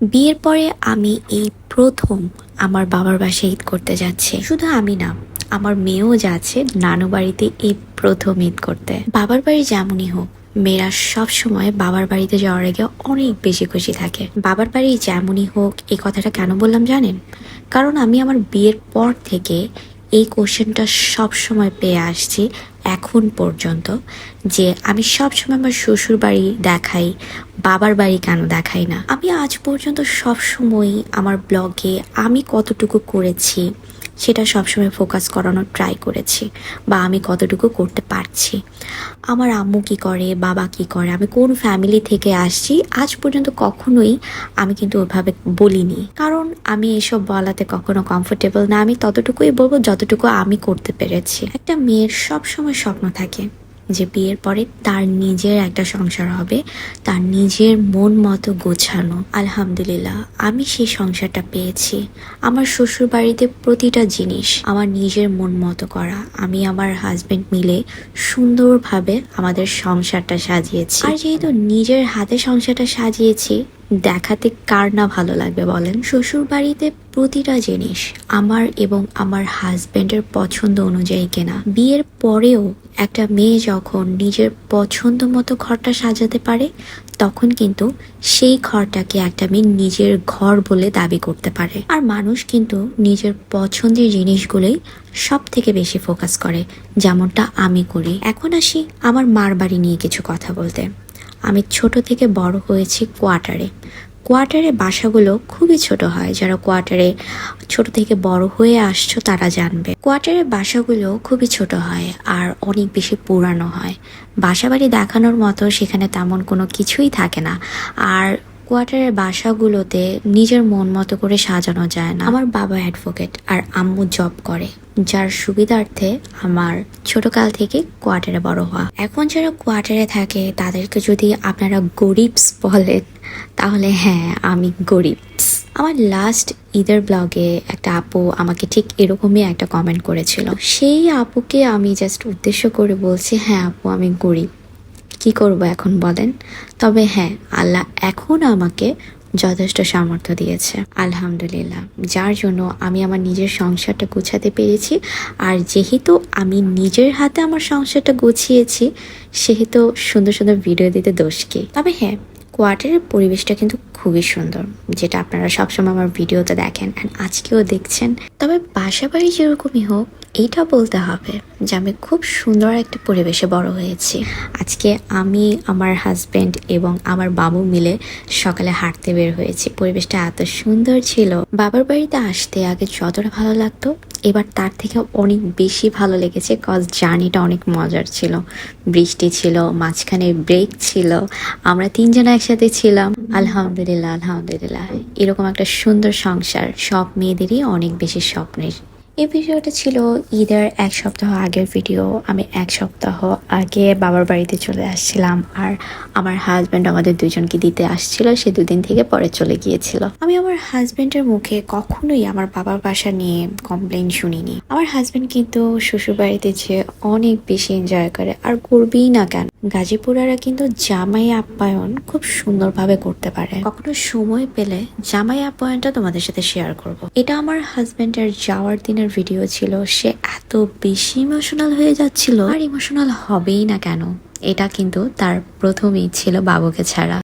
বিয়ের পরে আমি এই প্রথম আমার বাবার বাসায় ঈদ করতে যাচ্ছি। শুধু আমি না, আমার মেয়েও যাচ্ছে নানু বাড়িতে এই প্রথম ঈদ করতে। বাবার বাড়ি যেমনই হোক, মেয়েরা সব সময় বাবার বাড়িতে যাওয়ার আগে অনেক বেশি খুশি থাকে। বাবার বাড়ি যেমনই হোক, এই কথাটা কেন বললাম জানেন? কারণ আমি আমার বিয়ের পর থেকে এই কোশ্চেনটা সব সময় পেয়ে আসছি। এখন পর্যন্ত যে আমি সব সময় আমার শ্বশুর বাড়ি দেখাই, বাবার বাড়ি কেন দেখাই না? আমি আজ পর্যন্ত সব সময় আমার ব্লগে আমি কতটুকু করেছি সেটা সবসময় ফোকাস করানোর ট্রাই করেছি বা আমি কতটুকু করতে পারছি। আমার আম্মু কি করে? বাবা কি করে? আমি কোন ফ্যামিলি থেকে আসছি? আজ পর্যন্ত কখনোই আমি কিন্তু ওইভাবে বলিনি। কারণ আমি এসব বলাতে কখনো কমফোর্টেবল না। আমি ততটুকুই বলব যতটুকু আমি করতে পেরেছি। একটা মেয়ের সব সময় স্বপ্ন থাকে যে বিয়ের পরে তার নিজের একটা সংসার হবে, তার নিজের মন মতো গোছানো। আলহামদুলিল্লাহ, আমি সেই সংসারটা পেয়েছি। আমার শ্বশুর বাড়িতে প্রতিটা জিনিস আমার নিজের মন মতো করা। আমি আমার হাজবেন্ড মিলে সুন্দরভাবে আমাদের সংসারটা সাজিয়েছি। আর যেহেতু নিজের হাতে সংসারটা সাজিয়েছি দেখাতে কার না ভালো লাগবে বলেন? শ্বশুর বাড়িতে প্রতিটা জিনিস আমার এবং আমার হাজবেন্ডের পছন্দ অনুযায়ী কেনা। বিয়ের পরেও একটা মেয়ে যখন নিজের পছন্দ মতো ঘরটা সাজাতে পারে, তখন কিন্তু সেই ঘরটাকে একটা মেয়ে নিজের ঘর বলে দাবি করতে পারে। আর মানুষ কিন্তু নিজের পছন্দের জিনিসগুলোই সব থেকে বেশি ফোকাস করে, যেমনটা আমি করি। এখন আসি আমার মার বাড়ি নিয়ে কিছু কথা বলতে। আমি ছোট থেকে বড় হয়েছি কোয়ার্টারে। কোয়ার্টারে বাসাগুলো খুবই ছোট হয়। যারা কোয়ার্টারে ছোট থেকে বড় হয়ে আসছো তারা জানবে। কোয়ার্টারের বাসাগুলো খুবই ছোট হয় আর অনেক বেশি পুরানো হয়। বাসাবাড়ি দেখানোর মতো সেখানে তেমন কোনো কিছুই থাকে না। আর কোয়ার্টারের বাসাগুলোতে নিজের মন মতো করে সাজানো যায় না। আমার বাবা অ্যাডভোকেট আর আম্মু জব করে। যার সুবিধার্থে আমার ছোটকাল থেকে কোয়ার্টারে বড় হওয়া। এখন যারা কোয়ার্টারে থাকে, তাদেরকে যদি আপনারা গরিবস বলেন, তাহলে হ্যাঁ আমি গরিবস। আমার লাস্ট ঈদের ব্লগে একটা আপু আমাকে ঠিক এরকমই একটা কমেন্ট করেছিল। সেই আপুকে আমি জাস্ট উদ্দেশ্য করে বলছি হ্যাঁ আপু, আমি গরিব। কি করব এখন বলেন? তবে হ্যাঁ আল্লাহ এখন আমাকে যথেষ্ট সামর্থ্য দিয়েছে। আলহামদুলিল্লাহ, যার জন্য আমি আমার নিজের সংসারটা গুছাতে পেরেছি আর যেহেতু আমি নিজের হাতে আমার সংসারটা গুছিয়েছি, সেহেতু সুন্দর সুন্দর ভিডিও দিতে দোষ কি? তবে হ্যাঁ কোয়ার্টারের পরিবেশটা কিন্তু খুবই সুন্দর, যেটা আপনারা সবসময় আমার ভিডিওতে দেখেন আজকেও দেখছেন। তবে বাসা বাড়ি যেরকমই হোক এইটা বলতে হবে যে আমি খুব সুন্দর একটা পরিবেশে বড় হয়েছি। আজকে আমি, আমার হাজব্যান্ড এবং আমার বাবু মিলে সকালে হাঁটতে বের হয়েছি। পরিবেশটা এত সুন্দর ছিল। বাবার বাড়িতে আসতে আগে যতটা ভালো লাগতো, এবার তার থেকে অনেক বেশি ভালো লেগেছে কজ জার্নিটা অনেক মজার ছিল। বৃষ্টি ছিল, মাঝখানে ব্রেক ছিল, আমরা তিনজন একসাথে ছিলাম। আলহামদুলিল্লাহ আলহামদুলিল্লাহ। এরকম একটা সুন্দর সংসার, সব মেয়েদেরই অনেক বেশি স্বপ্নের এই ভিডিওটা ছিল ঈদের এক সপ্তাহ আগের ভিডিও। আমি এক সপ্তাহ আগে বাবার বাড়িতে চলে আসছিলাম আর আমার হাজব্যান্ড আমাদের দুজনকে দিতে আসছিল, সে দুদিন থেকে পরে চলে গিয়েছিল। আমি আমার হাজব্যান্ডের মুখে কখনোই আমার বাবার বাসা নিয়ে কমপ্লেন শুনিনি। আমার হাজব্যান্ড কিন্তু শ্বশুর বাড়িতে যে অনেক বেশি এনজয় করে, আর করবেই না কেন? গাজীপুরারা কিন্তু জামাই আপ্যায়ন খুব সুন্দরভাবে করতে পারে। কখনো সময় পেলে জামাই আপ্যায়নটা তোমাদের সাথে শেয়ার করব। এটা আমার হাজবেন্ডের যাওয়ার দিনের ভিডিও ছিল, সে এত বেশি ইমোশনাল হয়ে যাচ্ছিল। আর ইমোশনাল হবেই না কেন? এটা কিন্তু তার প্রথমেই ছিল বাবুকে ছাড়া।